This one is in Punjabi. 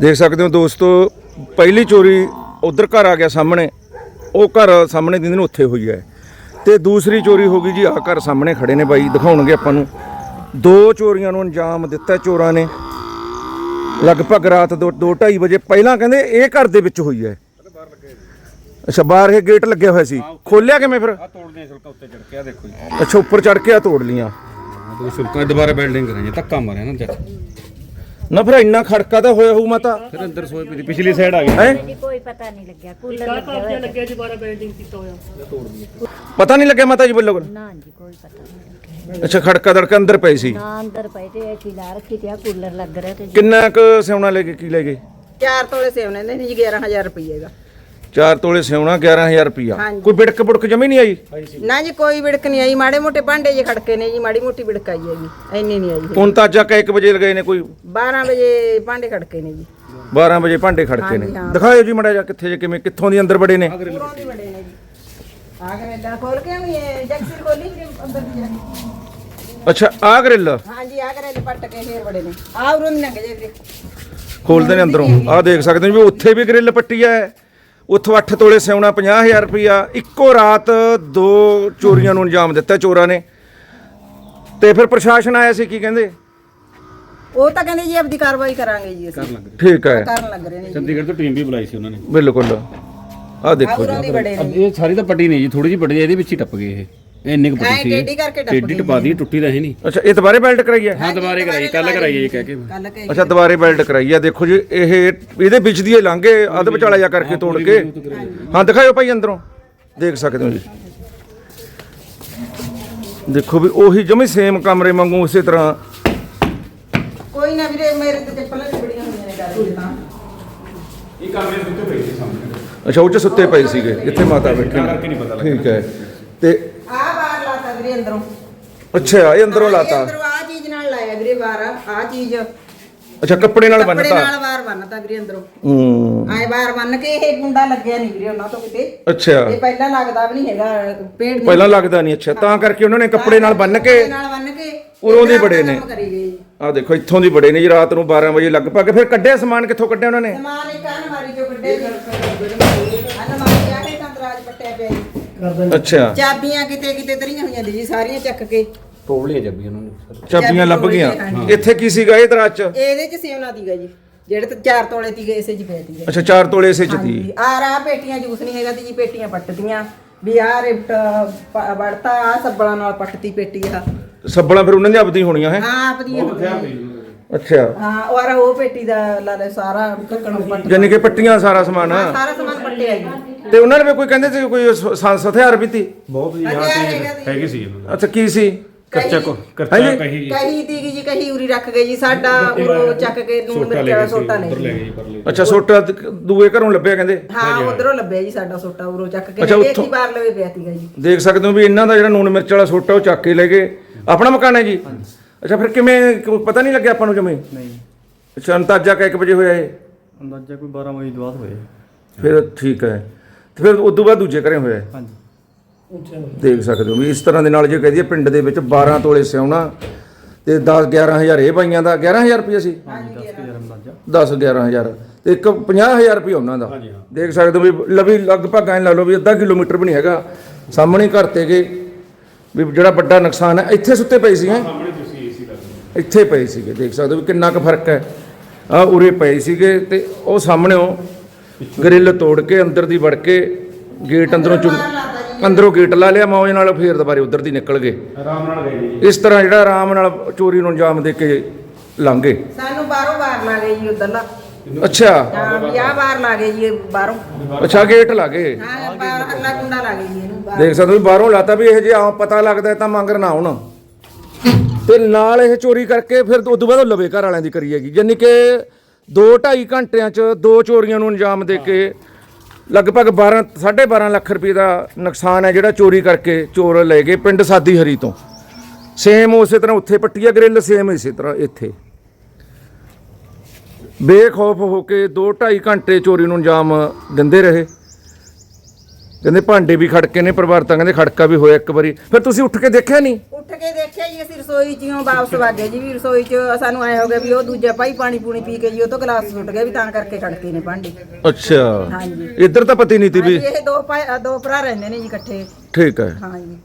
ਦੇਖ ਸਕਦੇ ਹੋ ਦੋਸਤੋ ਪਹਿਲੀ ਚੋਰੀ ਉਧਰ ਘਰ ਆ ਗਿਆ ਸਾਹਮਣੇ। ਉਹ ਘਰ ਸਾਹਮਣੇ ਦੀ ਨੂੰ ਉੱਥੇ ਹੋਈ ਹੈ। ਤੇ ਦੂਸਰੀ ਚੋਰੀ ਹੋ ਗਈ ਜੀ ਆ ਘਰ ਸਾਹਮਣੇ ਖੜੇ ਨੇ ਬਾਈ ਦਿਖਾਉਣਗੇ ਆਪਾਂ ਨੂੰ। ਦੋ ਚੋਰੀਆਂ ਨੂੰ ਅੰਜਾਮ ਦਿੱਤਾ ਚੋਰਾਂ ਨੇ। ਲਗਭਗ ਰਾਤ 2:30 ਵਜੇ ਪਹਿਲਾਂ ਕਹਿੰਦੇ ਇਹ ਘਰ ਦੇ ਵਿੱਚ ਹੋਈ ਹੈ। ਅੱਛਾ ਬਾਹਰ ਇਹ ਗੇਟ ਲੱਗਿਆ ਹੋਇਆ ਸੀ। ਖੋਲਿਆ ਕਿਵੇਂ ਫਿਰ? ਆ ਤੋੜਦੇ ਛੁਲਕਾ ਉੱਤੇ ਚੜ ਕੇ ਆ ਦੇਖੋ ਜੀ। ਅੱਛਾ ਉੱਪਰ ਚੜ ਕੇ ਆ ਤੋੜ ਲੀਆਂ ਛੁਲਕਾ ਦੁਬਾਰਾ ਬਿਲਡਿੰਗ ਕਰਾਂਗੇ ਧੱਕਾ ਮਾਰਿਆ ਨਾ ਜੱਟ ਨਾ ਫਿਰ ਇੰਨਾ ਖੜਕਾ ਤਾਂ ਹੋਇਆ ਹੋਊ ਮਾਤਾ। ਫਿਰ ਅੰਦਰ ਸੋਏ ਪਈ ਪਿਛਲੀ ਸਾਈਡ ਆ ਗਈ। ਹੈ? ਕੋਈ ਪਤਾ ਨਹੀਂ ਲੱਗਿਆ ਕੂਲਰ ਲੱਗਿਆ ਹੋਇਆ ਲੱਗਿਆ ਜੀ ਬਾਰਾ ਬਿਲਡਿੰਗ ਕੀਤਾ ਹੋਇਆ? ਪਤਾ ਨਹੀਂ ਲੱਗਿਆ ਮਾਤਾ ਜੀ ਨਾ ਜੀ ਕੋਈ ਪਤਾ ਨਹੀਂ ਲੱਗਿਆ। ਅੱਛਾ ਖੜਕਾ ਦੜਕਾ ਅੰਦਰ ਪਈ ਸੀ। ਨਾ ਅੰਦਰ ਪਏ ਤੇ ਐਸੀ ਲਾ ਰੱਖੀ ਤੇ ਆ ਕੂਲਰ ਲੱਗ ਰਿਹਾ ਤੇ ਜੀ। ਕਿੰਨਾ ਕੁ ਸਿਉਣਾ ਲੈ ਕੇ ਕੀ ਲੈ ਗਏ? ਚਾਰ ਤੋਲੇ ਸੇਵਨੇ ਦੇ ਜੀ 11000 ਰੁਪਏ ਦਾ। 4 ਤੋਲੇ ਸਿਉਣਾ 11000 ਰੁਪਿਆ ਹਾਂਜੀ। ਕੋਈ ਬਿੜਕ ਬੁੜਕ ਜਮੀ ਨਹੀਂ ਆਈ? ਨਾ ਜੀ ਕੋਈ ਵਿੜਕ ਨਹੀਂ ਆਈ। ਮਾੜੇ ਮੋਟੇ ਭਾਂਡੇ ਜੇ ਖੜਕੇ ਨੇ ਜੀ ਮਾੜੀ ਮੋਟੀ ਵਿੜਕ ਆਈ ਹੈ ਜੀ। ਇੰਨੀ ਨਹੀਂ ਆਈ। ਹੁਣ ਤਾਂ ਅੱਜ 1 ਵਜੇ ਲਗਾਏ ਨੇ ਕੋਈ? 12 ਵਜੇ ਭਾਂਡੇ ਖੜਕੇ ਨੇ ਜੀ। 12 ਵਜੇ ਭਾਂਡੇ ਖੜਕੇ ਨੇ। ਹਾਂਜੀ, ਹਾਂ। ਦਿਖਾਇਓ ਜੀ ਮੜਾ ਜਾ ਕਿੱਥੇ ਜੇ ਕਿਵੇਂ ਕਿੱਥੋਂ ਦੀ ਅੰਦਰ ਬੜੇ ਨੇ। ਪੂਰੋਂ ਦੀ ਬੜੇ ਨੇ ਜੀ। ਆ ਕੇ ਇਦਾਂ ਖੋਲ ਕੇ ਵੀ ਇਹ ਜਗਸੀਰ ਖੋਲੀ ਵੀ ਅੰਦਰ ਦੀ ਜਾ। ਅੱਛਾ ਆ ਗ੍ਰਿਲ ਹਾਂਜੀ ਆ ਕਰੇ ਪੱਟ ਕੇ ਫੇਰ ਬੜੇ ਨੇ। ਆ ਉਰੋਂ ਦੀ ਲੰਘ ਜੇ ਵੀਰੇ। ਖੋਲਦੇ ਨੇ ਅੰਦਰੋਂ। ਆ ਦੇਖ ਸਕਦੇ ਹੋ ਵੀ ਉੱਥੇ ਵੀ ਗ੍ਰਿਲ ਪੱਟੀ ਹੈ। ਉੱਥੋਂ 8 ਤੋਲੇ ਸਿਉਣਾ 50000 ਰੁਪਿਆ ਇੱਕੋ ਰਾਤ ਦੋ ਚੋਰੀਆਂ ਨੂੰ ਅੰਜਾਮ ਦਿੱਤਾ ਚੋਰਾਂ ਨੇ। ਤੇ ਫਿਰ ਪ੍ਰਸ਼ਾਸਨ ਆਇਆ ਸੀ ਕੀ ਕਹਿੰਦੇ? ਉਹ ਤਾਂ ਕਹਿੰਦੇ ਜੀ ਆਪਦੀ ਕਾਰਵਾਈ ਕਰਾਂਗੇ ਜੀ ਅਸੀਂ। ਠੀਕ ਹੈ। ਕਰਨ ਲੱਗ ਰਹੇ ਨੇ ਜੀ। ਚੰਡੀਗੜ੍ਹ ਤੋਂ ਟੀਮ ਵੀ ਬੁਲਾਈ ਸੀ ਉਹਨਾਂ ਨੇ। ਬਿਲਕੁਲ। ਆ ਆ ਦੇਖੋ ਉਰੋਂ ਜੀ। ਦੀ ਬੜੇ ਨੇ। ਅਬ ਇਹ ਸਾਰੀ ਤਾਂ ਪੱਟੀ ਨਹੀਂ ਜੀ ਥੋੜੀ ਜਿਹੀ ਪੱਟੀ ਇਹਦੇ ਵਿੱਚ ਹੀ ਟੱਪ ਗਏ ਇਹ। ਇੰਨੇ ਕੁ ਐਂ ਪੱਟੀ ਸੀ ਕਰਕੇ ਟੱਪ ਟੇਢੀ ਗਈ। ਟਪਾ ਦੀ ਟੁੱਟੀ ਤਾਂ ਹੈ ਨਹੀਂ। ਅੱਛਾ ਇਹ ਦੁਬਾਰੇ ਬੈਲਟ ਕਰਾਈ ਹੈ? ਹਾਂ ਦੁਬਾਰੇ ਕਰਾਈ ਕੱਲ ਕਰਾਈ ਹੈ ਜੀ ਕਹਿ ਕੇ। ਕੱਲ ਅੱਛਾ ਦੁਬਾਰੇ ਬੈਲਟ ਕਰਾਈ ਆ ਦੇਖੋ ਜੀ ਇਹ ਇਹਦੇ ਵਿੱਚ ਦੀ ਇਹ ਅੱਧ ਵਿਚਾਲਾ ਜਾ ਕਰਕੇ ਤੋੜ ਕੇ। ਹਾਂ ਦਿਖਾਇਓ ਭਾਈ ਅੰਦਰੋਂ। ਦੇਖ ਸਕਦੇ ਹੋ ਜੀ। ਦੇਖੋ ਵੀ ਉਹੀ ਜਮੇ ਸੇਮ ਕਮਰੇ ਵਾਂਗੂ ਉਸੇ ਤਰ੍ਹਾਂ। ਕੋਈ ਨਾ ਵੀਰੇ ਮੇਰੇ ਤੇ ਚੱਪਲਾਂ ਚ ਬੜੀਆਂ ਹੋਈਆਂ ਨੇ ਗੱਲ ਤਾਂ। ਇਹ ਕਮਰੇ ਸੁੱਤੇ ਪਏ ਸੀ ਸਾਹਮਣੇ। ਅੱਛਾ ਉਹ ਚ ਸੁੱਤੇ ਪਏ ਸੀਗੇ। ਜਿੱਥੇ ਮਾਤਾ ਬੈਠੀ। ਕਰਕੇ ਨਹੀਂ ਪਤਾ ਠੀਕ ਹੈ। ਤੇ ਆ ਬਾਹਰ ਲਾਤਾ ਵੀਰੇ ਅੰਦਰੋਂ। ਅੱਛਾ ਇਹ ਅੰਦਰੋਂ ਇਹ ਲਾਤਾ। ਅੰਦਰੋਂ ਆ ਚੀਜ਼ ਨਾਲ ਲਾਇਆ ਵੀਰੇ ਬਾਹਰ ਆ ਚੀਜ਼। ਅੱਛਾ ਕੱਪੜੇ ਨਾਲ ਕੱਪੜੇ ਬੰਨਤਾ? ਨਾਲ ਬਾਹਰ ਬੰਨਤਾ ਵੀਰੇ ਅੰਦਰੋਂ। ਹੂੰ। ਆਏ ਬਾਹਰ ਬੰਨ ਕੇ ਇਹ ਗੁੰਡਾ ਲੱਗਿਆ ਨਹੀਂ ਵੀਰੇ ਉਹਨਾਂ ਤੋਂ ਕਿਤੇ। ਅੱਛਾ। ਇਹ ਪਹਿਲਾਂ ਲੱਗਦਾ ਵੀ ਨਹੀਂ ਹੈਗਾ ਪੇੜ ਨਹੀਂ। ਪਹਿਲਾਂ ਲੱਗਦਾ ਨਹੀਂ ਅੱਛਾ। ਤਾਂ ਕਰਕੇ ਉਹਨਾਂ ਨੇ ਕੱਪੜੇ ਨਾਲ ਬੰਨ ਕੇ ਕੱਪੜੇ ਨਾਲ ਬੰਨ ਕੇ ਉਰੋਂ ਦੀ ਬੜੇ ਨੇ। ਕੰਮ ਕਰੀ ਗਏ। ਜੀ। ਆ ਦੇਖੋ ਇੱਥੋਂ ਦੀ ਬੜੇ ਨੇ ਜੀ ਰਾਤ ਨੂੰ 12 ਵਜੇ ਲਗਭਗ ਫਿਰ ਕੱਢਿਆ ਸਮਾਨ ਕਿੱਥੋਂ ਕੱਢਿਆ ਉਹਨਾਂ ਨੇ? ਸਮਾਨ ਇੱਕ ਅਲਮਾਰੀ ਚੋਂ ਕੱਢੇ ਜੀ ਅਲਮਾਰੀ ਆ ਕੇ ਕੰਦਰਾਜ ਪੱਟਿਆ ਪਿਆ ਜੀ ਅੱਛਾ। ਚਾਬੀਆਂ ਕਿਤੇ ਕਿਤੇ ਤਰੀਆਂ ਹੋਈਆਂ ਦੀ ਜੀ ਸਾਰੀਆਂ ਚੱਕ ਕੇ। ਤੋੜ ਲਿਆ ਜੱਬੀ ਉਹਨਾਂ ਨੇ। ਚਾਬੀਆਂ ਲੱਭ ਗਈਆਂ। ਇੱਥੇ ਕੀ ਸੀਗਾ ਇਹ ਦਰਾਜ ਚ? ਇਹਦੇ ਚ ਸੇਵਨਾ ਦੀਗਾ ਜੀ ਜਿਹੜੇ ਤੇ 4 ਤੋਲੇ ਤੀਗੇ ਇਸੇ ਚ ਪਏ ਤੀਗੇ ਅੱਛਾ 4 ਤੋਲੇ ਇਸੇ ਚ ਦੀ। ਹਾਂਜੀ ਆ ਰਾ ਪੇਟੀਆਂ ਜੂਸ ਨਹੀਂ ਹੈਗਾ ਤੇ ਜੀ ਪੇਟੀਆਂ ਪੱਟਦੀਆਂ। ਵੀ ਆ ਰਿਫਟ ਪ- ਵੜਤਾ ਆ ਸੱਬਲਾਂ ਨਾਲ ਪੱਟਤੀ ਪੇਟੀ ਆ ਸੱਬਲਾਂ ਫਿਰ ਉਹਨਾਂ ਦੀ ਆਪਦੀ ਹੋਣੀਆਂ ਹੈ? ਹਾਂ ਆਪਦੀਆਂ। ਅੱਛਾ। ਹਾਂ ਔਰ ਉਹ ਪੇਟੀ ਦਾ ਲਾ ਲੈ ਸਾਰਾ ਢੱਕਣ ਪੱਟ ਯਾਨੀ ਕਿ ਪੱਟੀਆਂ ਸਾਰਾ ਸਮਾਨ। ਹਾਂ, ਸਾਰਾ ਸਮਾਨ ਪੱਟਿਆ ਜੀ ਤੇ ਉਹਨਾਂ ਨੇ ਵੀ ਕੋਈ ਕਹਿੰਦੇ ਸੀ ਕੋਈ ਸ- ਸੰਸ ਹਥਿਆਰ ਵੀ ਤੀ ਬਹੁਤ ਜੀ ਹਾਂ ਚੀਜ਼ ਹੈਗੀ ਸੀ। ਇਹਨਾਂ ਅੱਛਾ ਕੀ ਸੀ? ਕੱਚਾ ਕੋ ਕੱਚਾ ਹਾਂਜੀ। ਕਹੀ ਕਹੀ ਤੀਗੀ ਜੀ ਕਹੀ ਉਰੀ ਰੱਖ ਗਏ ਜੀ ਸਾਡਾ ਉਹ ਚੱਕ ਕੇ ਨੂਨ ਸੋਟਾ ਮਿਰਚ ਲੈ ਗਏ ਸੀ ਸੋਟਾ ਲੈ ਉੱਧਰ ਲੈ ਗਏ। ਗਏ ਜੀ ਪਰਲੇ। ਅੱਛਾ ਸੋਟਾ ਦ- ਦੂਏ ਘਰੋਂ ਲੱਭਿਆ ਕਹਿੰਦੇ? ਹਾਂ ਉਧਰੋਂ ਲੱਭਿਆ ਜੀ ਸਾਡਾ ਸੋਟਾ ਉਰੋਂ ਚੱਕ ਕੇ ਅੱਛਾ, ਲੈ ਗਏ ਉੱਥੋਂ- ਬਾਹਰ ਲਵੇ ਪਿਆ ਤੀਗਾ ਜੀ। ਦੇਖ ਸਕਦੇ ਹੋ ਵੀ ਇਹਨਾਂ ਦਾ ਜਿਹੜਾ ਨੂਨ ਮਿਰਚ ਵਾਲਾ ਸੋਟਾ ਉਹ ਚੱਕ ਕੇ ਲੈ ਗਏ। ਆਪਣਾ ਮਕਾਨ ਹੈ ਜੀ? ਅੱਛਾ ਫਿਰ ਕਿਵੇਂ? ਪਤਾ ਨਹੀਂ ਲੱਗਿਆ ਆਪਾਂ ਨੂੰ ਜਮੇ? ਨਹੀਂ। ਅੱਛਾ ਅੰਤਾਜਾ ਕਿ 1 ਵਜੇ ਹੋਇਆ ਇਹ? ਅੰਦਾਜ਼ਾ ਕੋਈ 12 ਵਜੇ ਤੋਂ ਬਾਅਦ ਹੋਏ ਫਿਰ ਠੀਕ ਹੈ। ਤੇ ਫਿਰ ਉਸ ਤੋਂ ਬਾਅਦ ਦੂਜੇ ਘਰੇ ਹੋਇਆ ਹਾਂਜੀ। ਦੇਖ ਸਕਦੇ ਹੋ ਵੀ ਇਸ ਤਰ੍ਹਾਂ ਦੇ ਨਾਲ ਜੇ ਕਹਿ ਦਈਏ ਪਿੰਡ ਦੇ ਵਿੱਚ 12 ਤੋਲੇ ਸਿਉਣਾ ਤੇ 10 11000 ਇਹ ਬਾਈਆਂ ਦਾ 11000 ਰੁਪਏ ਸੀ? 10000 ਅੰਦਾਜ਼ਾ। 10 11000 ਤੇ ਇੱਕ 50000 ਰੁਪਏ ਉਹਨਾਂ ਦਾ। ਦੇਖ ਸਕਦੇ ਹੋ ਵੀ ਲਵੀ ਲਗਭਗ ਐਂ ਲਾ ਲਓ ਵੀ ਅੱਧਾ ਕਿਲੋਮੀਟਰ ਵੀ ਨਹੀਂ ਹੈਗਾ। ਸਾਹਮਣੇ ਘਰ ਤੇ ਗਏ। ਵੀ ਜਿਹੜਾ ਵੱਡਾ ਨੁਕਸਾਨ ਹੈ ਇੱਥੇ ਸੁੱਤੇ ਪਏ ਸੀ ਹੈ ਇੱਥੇ ਪਏ ਸੀਗੇ ਦੇਖ ਸਕਦੇ ਹੋ ਵੀ ਕਿੰਨਾ ਕੁ ਫ਼ਰਕ ਹੈ। ਆ ਉਰੇ ਪਏ ਸੀਗੇ ਤੇ ਉਹ ਸਾਹਮਣੇੋਂ ਗ੍ਰਿਲ ਤੋੜ ਕੇ ਅੰਦਰ ਦੀ ਵੜ ਕੇ ਗੇਟ ਅੰਦਰੋਂ ਚੁੰ ਅੰਦਰੋਂ ਗੇਟ ਲਾ ਲਿਆ ਮੌਜ ਨਾਲ ਫੇਰ ਦੁਬਾਰੇ ਉਧਰ ਦੀ ਨਿਕਲ ਗਏ। ਆਰਾਮ ਨਾਲ ਗਏ ਜੀ। ਇਸ ਤਰ੍ਹਾਂ ਜਿਹੜਾ ਆਰਾਮ ਨਾਲ ਚੋਰੀ ਨੂੰ ਅੰਜਾਮ ਦੇ ਕੇ ਲੰਘੇ ਸਾਨੂੰ ਬਾਹਰੋਂ ਬਾਹਰ ਲਾ ਗਏ ਜੀ ਉਧਰਲਾ। ਅੱਛਾ। ਹਾਂ ਵੀ ਆ ਬਾਹਰ ਲਾ ਗਏ ਜੀ ਇਹ ਬਾਹਰੋਂ। ਅੱਛਾ ਗੇਟ ਲਾਗੇ ਹਾਂ ਬਾਹਰ ਅੱਲਾ ਕੁੰਡਾ ਲਾ ਗਏ ਜੀ ਇਹਨੂੰ ਬਾਹਰ। ਦੇਖ ਸਕਦੇ ਹੋ ਵੀ ਬਾਹਰੋਂ ਲਾਤਾ ਵੀ ਇਹ ਜੇ ਆ ਪਤਾ ਲੱਗਦਾ ਤਾਂ ਮੰਗਰ ਨਾ ਆਉਣ ਤੇ ਨਾਲ ਇਹ ਚੋਰੀ ਕਰਕੇ ਫਿਰ ਉਦੋਂ ਬਾਅਦ ਉਹ ਲਵੇ ਘਰ ਵਾਲਿਆਂ ਦੀ ਕਰੀ ਹੈਗੀ। ਯਾਨੀ ਕਿ 2 2.5 ਘੰਟਿਆਂ ਚ ਦੋ ਚੋਰੀਆਂ ਨੂੰ ਅੰਜਾਮ ਦੇ ਕੇ ਲਗਭਗ 12 12.5 ਲੱਖ ਰੁਪਏ ਦਾ ਨੁਕਸਾਨ ਹੈ ਜਿਹੜਾ ਚੋਰੀ ਕਰਕੇ ਚੋਰ ਲੈ ਗਏ ਪਿੰਡ ਸਾਦੀ ਹਰੀ ਤੋਂ। ਸੇਮ ਉਸੇ ਤਰ੍ਹਾਂ ਉੱਥੇ ਪੱਟੀਆ ਗ੍ਰਿਲ ਸੇਮ ਇਸੇ ਤਰ੍ਹਾਂ ਇੱਥੇ। ਬੇਖੌਫ ਹੋ ਕੇ 2 2.5 ਘੰਟੇ ਚੋਰੀ ਨੂੰ ਅੰਜਾਮ ਦਿੰਦੇ ਰਹੇ। ਕਹਿੰਦੇ ਭਾਂਡੇ ਵੀ ਖੜਕੇ ਨੇ ਪਰਿਵਾਰ ਤਾਂ ਕਹਿੰਦੇ ਖੜਕਾ ਵੀ ਹੋਇਆ ਇੱਕ ਵਾਰੀ। ਫਿਰ ਤੁਸੀਂ ਉੱਠ ਕੇ ਦੇਖਿਆ ਨਹੀਂ? ਉੱਠ ਕੇ ਦੇਖਿਆ ਜੀ ਅਸੀਂ ਰਸੋਈ ਚੋਂ ਵਾਪਸ ਵਾਗੇ ਜੀ ਵੀ ਰਸੋਈ ਚ ਸਾਨੂੰ ਐ ਹੋ ਗਿਆ ਵੀ ਉਹ ਦੂਜਾ ਭਾਈ ਪਾਣੀ ਪੂਣੀ ਪੀ ਕੇ ਜੀ ਉਹ ਤੋਂ ਗਲਾਸ ਸੁੱਟ ਗਿਆ ਵੀ ਤਾਂ ਕਰਕੇ ਖੜਕੇ ਨੇ ਭਾਂਡੇ। ਅੱਛਾ। ਹਾਂਜੀ। ਇੱਧਰ ਤਾਂ ਪਤੀ ਨਹੀਂ ਤੀ ਵੀ। ਹਾਂਜੀ ਇਹ ਦੋ ਭਾਈ ਅ, ਦੋ ਭਰਾ ਰਹਿੰਦੇ ਨੇ ਜੀ ਇਕੱਠੇ। ਠੀਕ ਹੈ। ਹਾਂਜੀ।